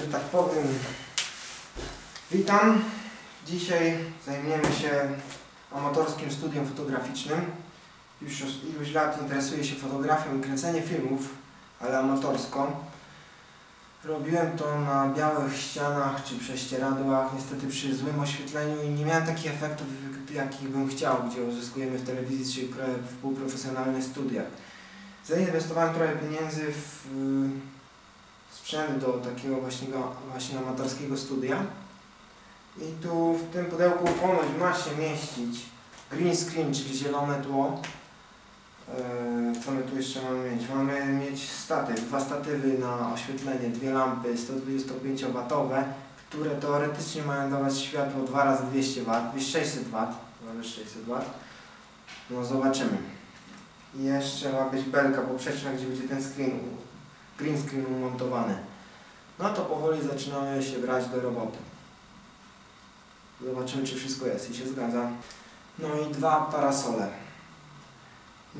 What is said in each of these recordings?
że tak powiem. Witam. Dzisiaj zajmiemy się amatorskim studiem fotograficznym. Już iluś lat interesuję się fotografią i kręceniem filmów, ale amatorsko. Robiłem to na białych ścianach czy prześcieradłach, niestety przy złym oświetleniu i nie miałem takich efektów, jakich bym chciał, gdzie uzyskujemy w telewizji czy w półprofesjonalnych studiach. Zainwestowałem trochę pieniędzy w sprzęt do takiego właśnie, właśnie amatorskiego studia. I tu w tym pudełku ponoć ma się mieścić green screen, czyli zielone tło. Yy, co my tu jeszcze mamy mieć? Mamy mieć statyw, dwa statywy na oświetlenie, dwie lampy 125W, które teoretycznie mają dawać światło 2 razy 200 W, 600 W, mamy 600 W. No zobaczymy. I jeszcze ma być belka poprzeczna, gdzie będzie ten screen, green screen umontowany. No to powoli zaczynamy się brać do roboty. Zobaczymy, czy wszystko jest i się zgadza. No i dwa parasole.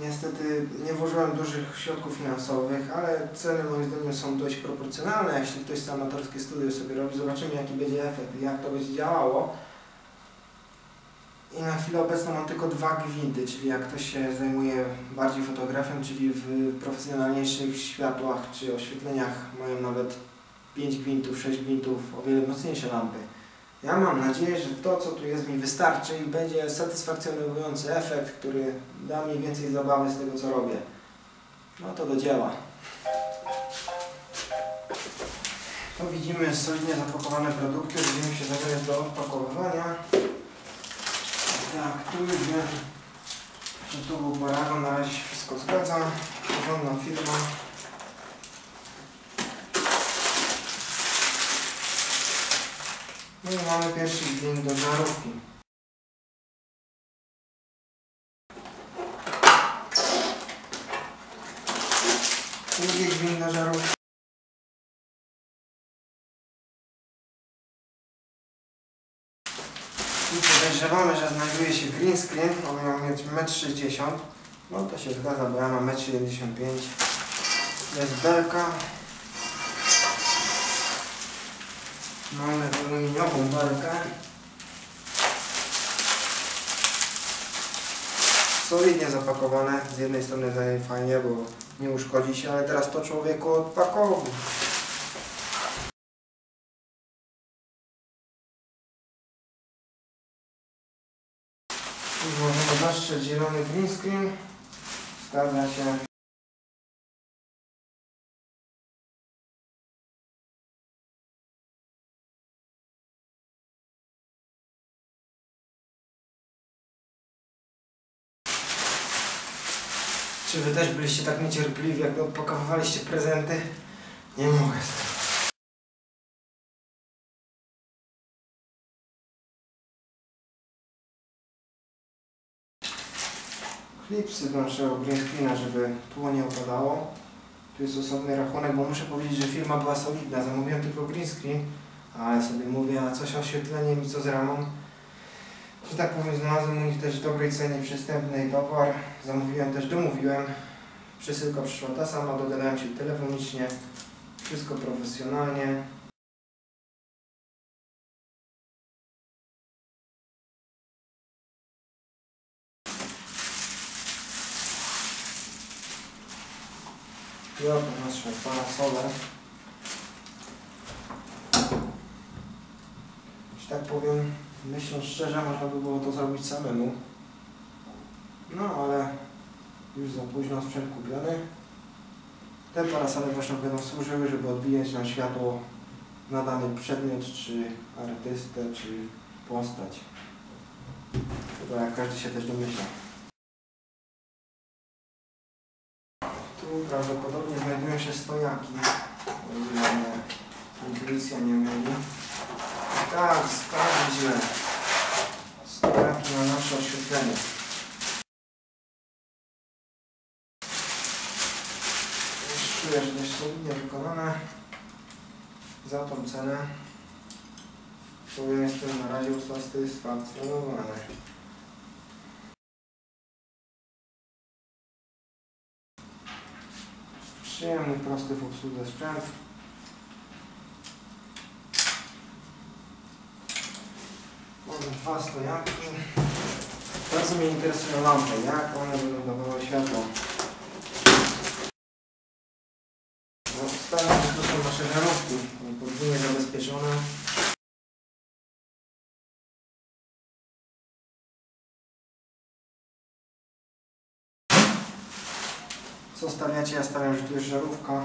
Niestety nie włożyłem dużych środków finansowych, ale ceny moim zdaniem są dość proporcjonalne. Jeśli ktoś z amatorskie studio sobie robi, zobaczymy jaki będzie efekt i jak to będzie działało. I na chwilę obecną mam tylko dwa gwinty, czyli jak ktoś się zajmuje bardziej fotografią, czyli w profesjonalniejszych światłach czy oświetleniach mają nawet 5 gwintów, 6 gwintów, o wiele mocniejsze lampy. Ja mam nadzieję, że to co tu jest mi wystarczy i będzie satysfakcjonujący efekt, który da mi więcej zabawy z tego co robię. No to do dzieła. To widzimy solidnie zapakowane produkty, będziemy się zabierać do odpakowywania. Tu widzimy, że tu był paragon, na razie wszystko zgadza. Porządna firma. No i mamy pierwszy gwint do żarówki. Drugi gwint do żarówki. I podejrzewamy, że znajduje się green screen, on ma mieć 1,60 m. No to się zgadza, bo ja mam 1,75 m. Jest belka. Mamy aluminiową belkę. Solidnie zapakowane. Z jednej strony fajnie, bo nie uszkodzi się, ale teraz to człowieku odpakował. Screen. Zgadza się. Czy wy też byliście tak niecierpliwi, jak odpakowywaliście prezenty? Nie mogę z. Klipsy do naszego green screena, żeby tło nie opadało. Tu jest osobny rachunek, bo muszę powiedzieć, że firma była solidna. Zamówiłem tylko green screen, ale sobie mówię, a coś oświetleniem i co z ramą. Że tak powiem, znalazłem u nich też w dobrej cenie przystępny towar. Zamówiłem też, domówiłem. Przesyłka przyszła ta sama, dogadałem się telefonicznie. Wszystko profesjonalnie. Ja nasze parasole. Że tak powiem, myśląc szczerze, można by było to zrobić samemu. No ale już za późno sprzęt kupiony. Te parasole właśnie będą służyły, żeby odbijać nam światło na dany przedmiot, czy artystę, czy postać. Chyba jak każdy się też domyśla. Tu prawdopodobnie znajdują się stojaki, o ile mnie intuicja nie myli. Tak, sprawdźmy stojaki na nasze oświetlenie. Czuję, że dość solidnie wykonane. Za tą cenę powiem jestem na razie usatysfakcjonowany. Przyjemny, prosty w obsłudze sprzęt. Może dwa stojanki. Bardzo mnie interesują lampy, jak one będą dawały światło. No, staram się, to są nasze żarówki. Co stawiacie? Ja stawiam, że tu jest żarówka.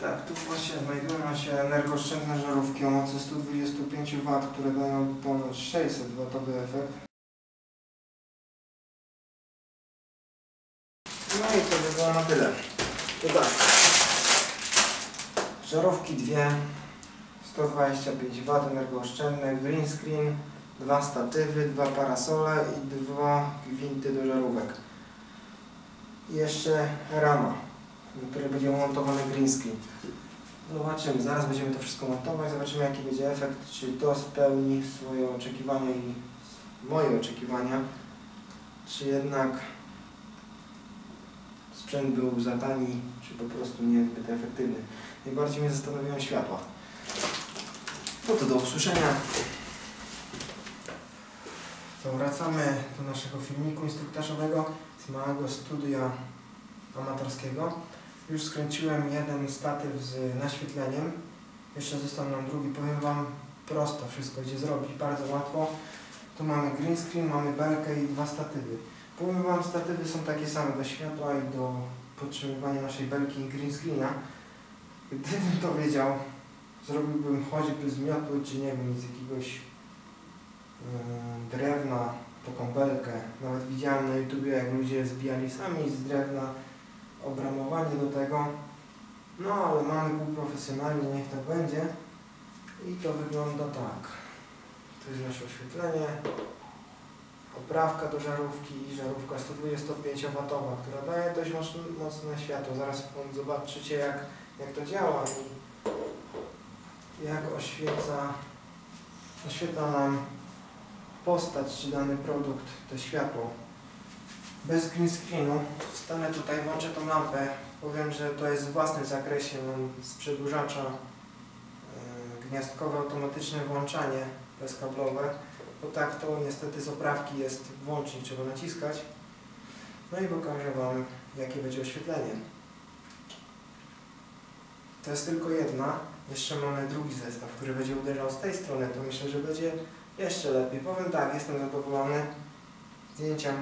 Tak, tu właśnie znajdują się energooszczędne żarówki o mocy 125 W, które dają ponad 600 W efekt. No i to by było na tyle. To tak. Żarówki dwie, 125 W energooszczędne, green screen, dwa statywy, dwa parasole i dwa gwinty do żarówek. I jeszcze rama, na której będzie montowany green screen. Zobaczymy, zaraz będziemy to wszystko montować, zobaczymy jaki będzie efekt, czy to spełni swoje oczekiwania i moje oczekiwania, czy jednak sprzęt był za tani, czy po prostu niezbyt efektywny. Najbardziej mnie zastanawiają światła. No to do usłyszenia. To wracamy do naszego filmiku instruktażowego z małego studia amatorskiego. Już skręciłem jeden statyw z naświetleniem. Jeszcze został nam drugi. Powiem Wam prosto wszystko idzie zrobić, bardzo łatwo. Tu mamy green screen, mamy belkę i dwa statywy. Powiem Wam, statywy są takie same do światła i do podtrzymywania naszej belki i green screena. Gdybym to wiedział, zrobiłbym choćby z miotu, czy nie wiem, z jakiegoś drewna, taką belkę. Nawet widziałem na YouTubie, jak ludzie zbijali sami z drewna obramowanie do tego. No, ale mamy półprofesjonalnie, niech tak będzie. I to wygląda tak. To jest nasze oświetlenie. Oprawka do żarówki i żarówka 125W, która daje dość mocne, mocne światło. Zaraz zobaczycie jak, jak to działa i jak oświeca, oświetla nam postać czy dany produkt, to światło. Bez green screenu stanę tutaj, włączę tą lampę. Powiem, że to jest w własnym zakresie. Mam z przedłużacza yy, gniazdkowe automatyczne włączanie bezkablowe. Bo tak to niestety z oprawki jest włącznik, trzeba naciskać. No i pokażę Wam jakie będzie oświetlenie. To jest tylko jedna. Jeszcze mamy drugi zestaw, który będzie uderzał z tej strony. To myślę, że będzie jeszcze lepiej. Powiem tak, jestem zadowolony. Zdjęcia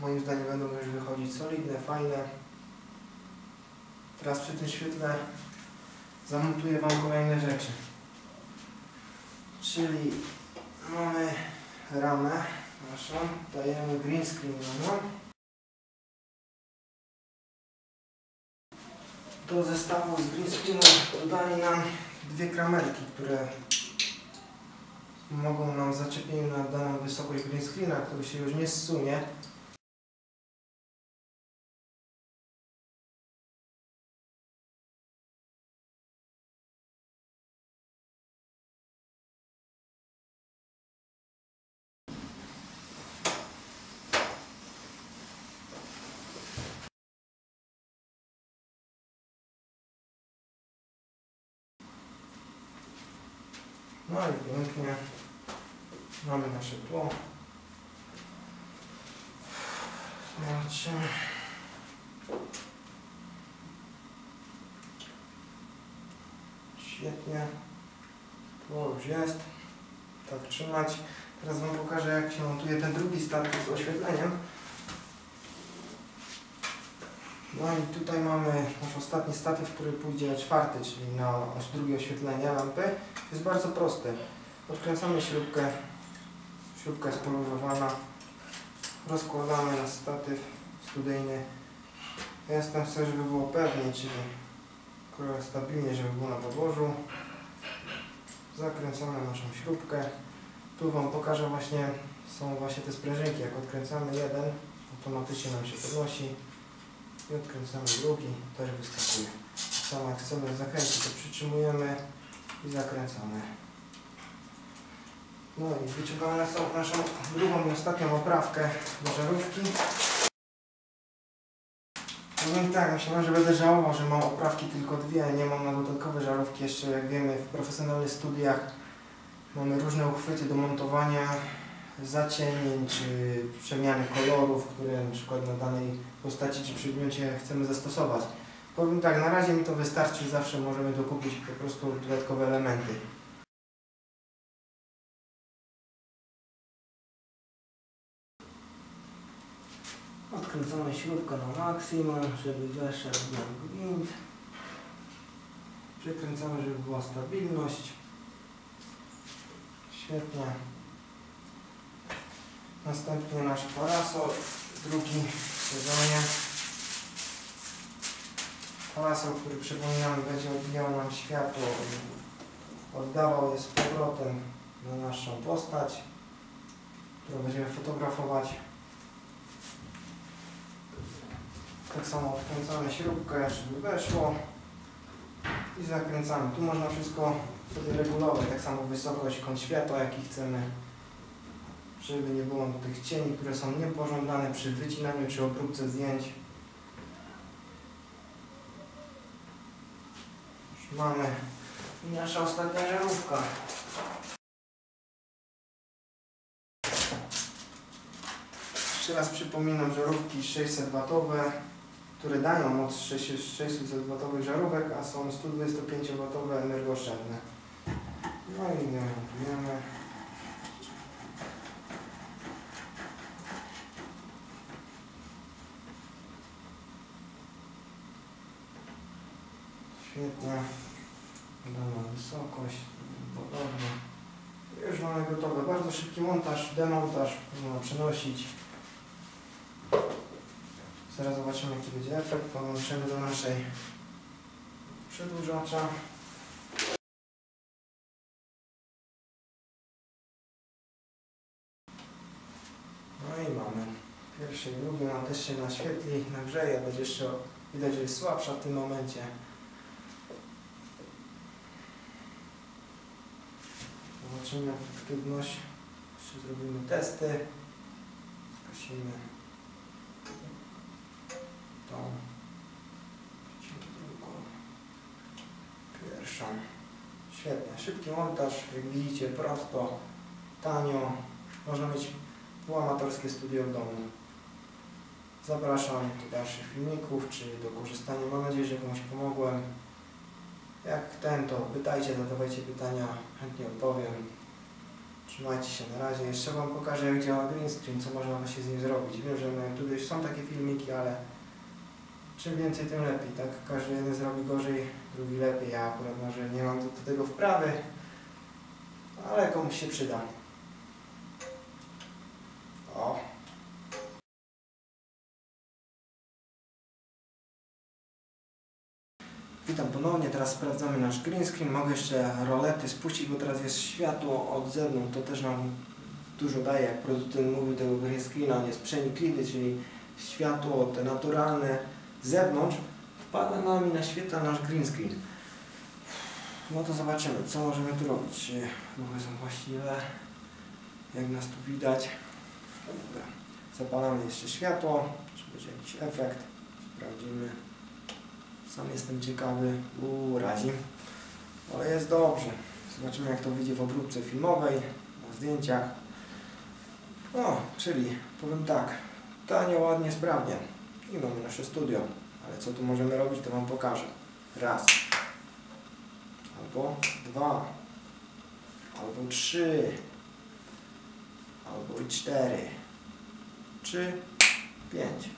moim zdaniem będą już wychodzić solidne, fajne. Teraz przy tym świetle zamontuję Wam kolejne rzeczy. Czyli mamy ramę naszą, dajemy green screen nią. Do zestawu z green screenu dodali nam dwie kramerki, które mogą nam zaczepić na daną wysokość green screena, który się już nie zsunie. No i pięknie. Mamy nasze tło. Zobaczymy. Świetnie. Tło już jest. Tak trzymać. Teraz Wam pokażę jak się montuje ten drugi statyw z oświetleniem. No i tutaj mamy nasz ostatni statyw, który pójdzie czwarty, czyli na drugie oświetlenie lampy. To jest bardzo proste. Odkręcamy śrubkę, śrubka jest poluzowana, rozkładamy na statyw studyjny. Ja jestem chcę, żeby było pewnie, czyli stabilnie, żeby było na podłożu. Zakręcamy naszą śrubkę. Tu Wam pokażę właśnie, są właśnie te sprężynki. Jak odkręcamy jeden, automatycznie nam się podnosi i odkręcamy drugi, też wyskakuje. Tak samo jak chcemy zakręcić, to przytrzymujemy i zakręcamy. No i wyciągamy naszą, naszą drugą i ostatnią oprawkę do żarówki. Powiem tak, myślałem, że będę żałował, że mam oprawki tylko dwie, nie mam na dodatkowe żarówki. Jeszcze jak wiemy w profesjonalnych studiach mamy różne uchwyty do montowania zacienień czy przemiany kolorów, które na przykład na danej postaci czy przedmiocie chcemy zastosować. Powiem tak, na razie mi to wystarczy, zawsze możemy dokupić po prostu dodatkowe elementy. Odkręcamy śrubkę na maksimum, żeby weszedł nam gwint. Przykręcamy, żeby była stabilność. Świetnie. Następnie nasz parasol, drugi sezonie. Parasol, który przypominamy będzie odbijał nam światło, oddawał je z powrotem na naszą postać, którą będziemy fotografować. Tak samo odkręcamy śrubkę, żeby weszło i zakręcamy. Tu można wszystko sobie regulować, tak samo wysokość, kąt światła, jaki chcemy, żeby nie było tych cieni, które są niepożądane przy wycinaniu czy obróbce zdjęć. Już mamy nasza ostatnia żarówka. Jeszcze raz przypominam, żarówki 600W, które dają moc 600W żarówek, a są 125W energooszczędne. No i nie wiemy. Świetnie. Dana wysokość, podobnie. Już mamy gotowe. Bardzo szybki montaż, demontaż, można przenosić. Zaraz zobaczymy jaki będzie efekt. Podłączymy do naszej przedłużacza. No i mamy pierwszy i drugi, ona też się naświetli, nagrzeje, będzie jeszcze widać, że jest słabsza w tym momencie. Zobaczymy efektywność. Jeszcze zrobimy testy. Skasimy tą drugą, pierwszą. Świetnie. Szybki montaż, jak widzicie, prosto, tanio. Można mieć półamatorskie studio w domu. Zapraszam do dalszych filmików, czy do korzystania. Mam nadzieję, że komuś pomogłem. Jak ten, to pytajcie, zadawajcie pytania, chętnie odpowiem. Trzymajcie się na razie. Jeszcze Wam pokażę, jak działa green screen, co można właśnie z nim zrobić. Wiem, że na YouTube już są takie filmiki, ale czym więcej, tym lepiej, tak? Każdy jeden zrobi gorzej, drugi lepiej. Ja akurat może nie mam do, do tego wprawy, ale komuś się przyda. O. Witam ponownie, teraz sprawdzamy nasz green screen. Mogę jeszcze rolety spuścić, bo teraz jest światło od zewnątrz. To też nam dużo daje, jak producent mówił tego green screena. On jest przenikliwy, czyli światło te naturalne z zewnątrz wpada nam i naświetla nasz green screen. No to zobaczymy, co możemy tu robić. Ruchy są właściwe, jak nas tu widać. Dobra. Zapalamy jeszcze światło, czy będzie jakiś efekt. Sprawdzimy. Sam jestem ciekawy. Uuu, razi. Ale jest dobrze. Zobaczymy jak to wyjdzie w obróbce filmowej, na zdjęciach. O, czyli powiem tak, tanio, ładnie, sprawnie. I mamy nasze studio. Ale co tu możemy robić, to Wam pokażę. Raz. Albo dwa. Albo trzy. Albo cztery. Trzy. Pięć.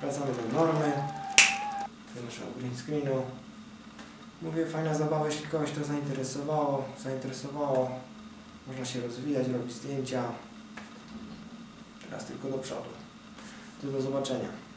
Wracamy do normy do naszego green screenu. Mówię, fajna zabawa, jeśli kogoś to zainteresowało, zainteresowało, można się rozwijać, robić zdjęcia. Teraz tylko do przodu. Do zobaczenia.